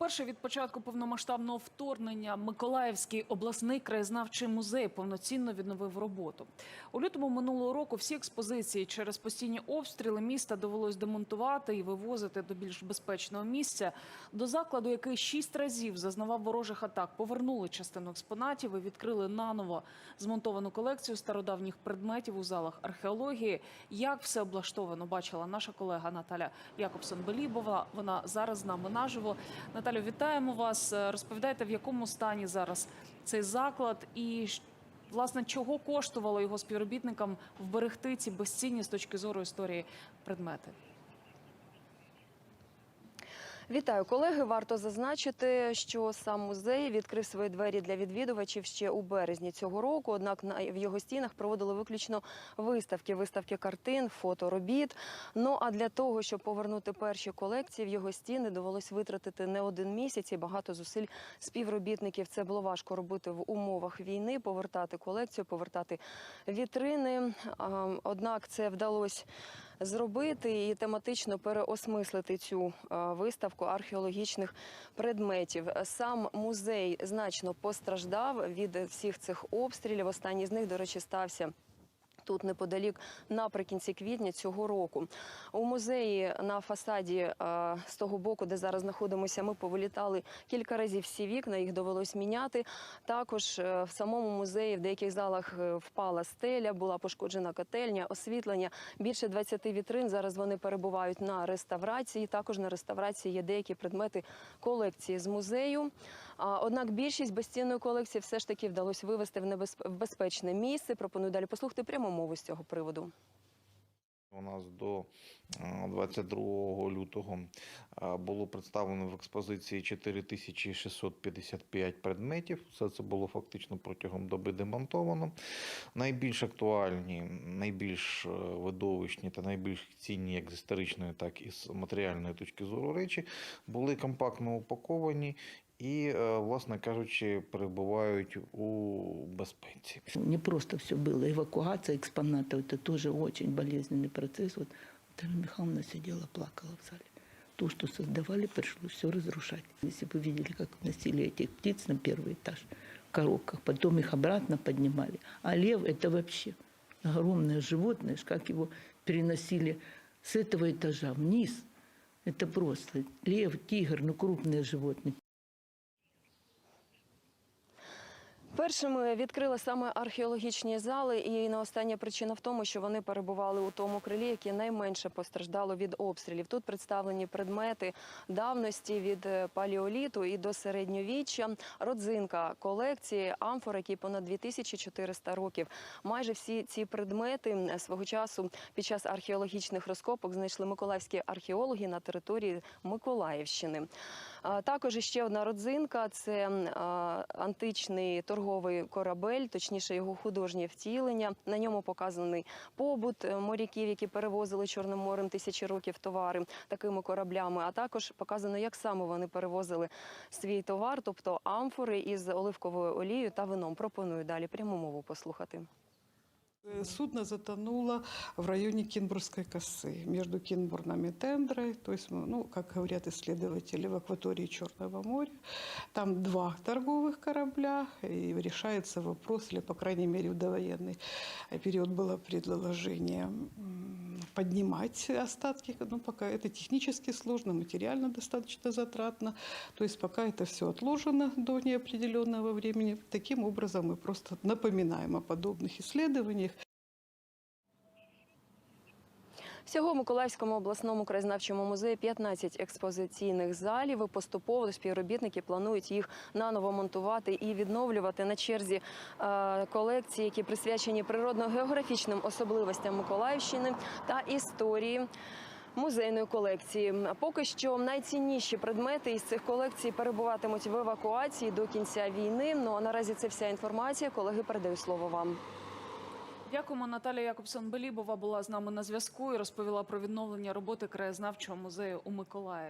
Вперше від початку повномасштабного вторгнення Миколаївський обласний краєзнавчий музей повноцінно відновив роботу. У лютому минулого року всі експозиції через постійні обстріли міста довелось демонтувати і вивозити до більш безпечного місця. До закладу, який шість разів зазнавав ворожих атак, повернули частину експонатів і відкрили наново змонтовану колекцію стародавніх предметів у залах археології. Як все облаштовано, бачила наша колега Наталя Якобсон-Белібова. Вона зараз з нами наживо. Наталю, вітаємо вас. Е, Розповідайте, в якому стані зараз цей заклад і власне чого коштувало його співробітникам вберегти ці безцінні з точки зору історії предмети. Вітаю, колеги. Варто зазначити, що сам музей відкрив свої двері для відвідувачів ще у березні цього року. Однак в його стінах проводили виключно виставки, виставки картин, фоторобіт. Ну а для того, щоб повернути перші колекції, в його стіни довелось витратити не один місяць і багато зусиль співробітників. Це було важко робити в умовах війни, повертати колекцію, повертати вітрини. Однак це вдалося зробити і тематично переосмислити цю е, виставку археологічних предметів. Сам музей значно постраждав від всіх цих обстрілів. Останній з них, до речі, стався. Тут неподалік наприкінці квітня цього року. У музеї на фасаді е, з того боку, де зараз знаходимося, ми повилітали кілька разів всі вікна, їх довелось міняти. Також е, в самому музеї в деяких залах е, впала стеля, була пошкоджена котельня, освітлення. Більше 20 вітрин. Зараз вони перебувають на реставрації. Також на реставрації є деякі предмети колекції з музею. Однак більшість безцінної колекції все ж таки вдалося вивести в безпечне місце. Пропоную далі послухати пряму мову з цього приводу. У нас до е, 22 лютого е, було представлено в експозиції 4655 предметів. Все це було фактично протягом доби демонтовано. Найбільш актуальні, найбільш е, видовищні та найбільш цінні як з історичної, так і з матеріальної точки зору речі були компактно упаковані і, е, власне кажучи, перебувають у безпеці. Не просто все было. Эвакуация экспонатов – это тоже очень болезненный процесс. Вот Наталья Михайловна сидела, плакала в зале. То, что создавали, пришлось все разрушать. Если бы вы видели, как носили этих птиц на первый этаж в коробках, потом их обратно поднимали. А лев – это вообще огромное животное, как его переносили с этого этажа вниз. Это просто лев, тигр, ну крупные животные. Першими відкрили саме археологічні зали, і не остання причина в тому, що вони перебували у тому крилі, яке найменше постраждало від обстрілів. Тут представлені предмети давності від е, палеоліту і до середньовіччя, родзинка колекції амфор, які понад 2400 років. Майже всі ці предмети свого часу під час археологічних розкопок знайшли миколаївські археологи на території Миколаївщини. Також ще одна родзинка це античний торговий корабель, точніше його художнє втілення. На ньому показаний побут е, моряків, які перевозили Чорним морем тисячі років товари такими кораблями. А також показано, як саме вони перевозили свій товар, тобто амфори із оливковою олією та вином. Пропоную далі пряму мову послухати. Э, Судно затонуло в районе Кинбургской косы, между Кинбурном и Тендрой, то есть, ну, как говорят исследователи, в акватории Черного моря. Там два торговых корабля, и решается вопрос, или, по крайней мере, в довоенный период было предложение м, поднимать остатки, но пока это технически сложно, материально достаточно затратно, то есть пока это все отложено до неопределенного времени. Таким образом мы просто напоминаем о подобных исследованиях. Всього в Миколаївському обласному краєзнавчому музеї 15 експозиційних залів. Поступово співробітники планують їх наново монтувати і відновлювати на черзі е, колекції, які присвячені природно-географічним особливостям Миколаївщини та історії. Музейної колекції поки що найцінніші предмети із цих колекцій перебуватимуть в евакуації до кінця війни. Ну а наразі це вся інформація. Колеги, передаю слово вам. Дякуємо. Наталія Якобсон-Белібова була з нами на зв'язку і розповіла про відновлення роботи краєзнавчого музею у Миколаєві.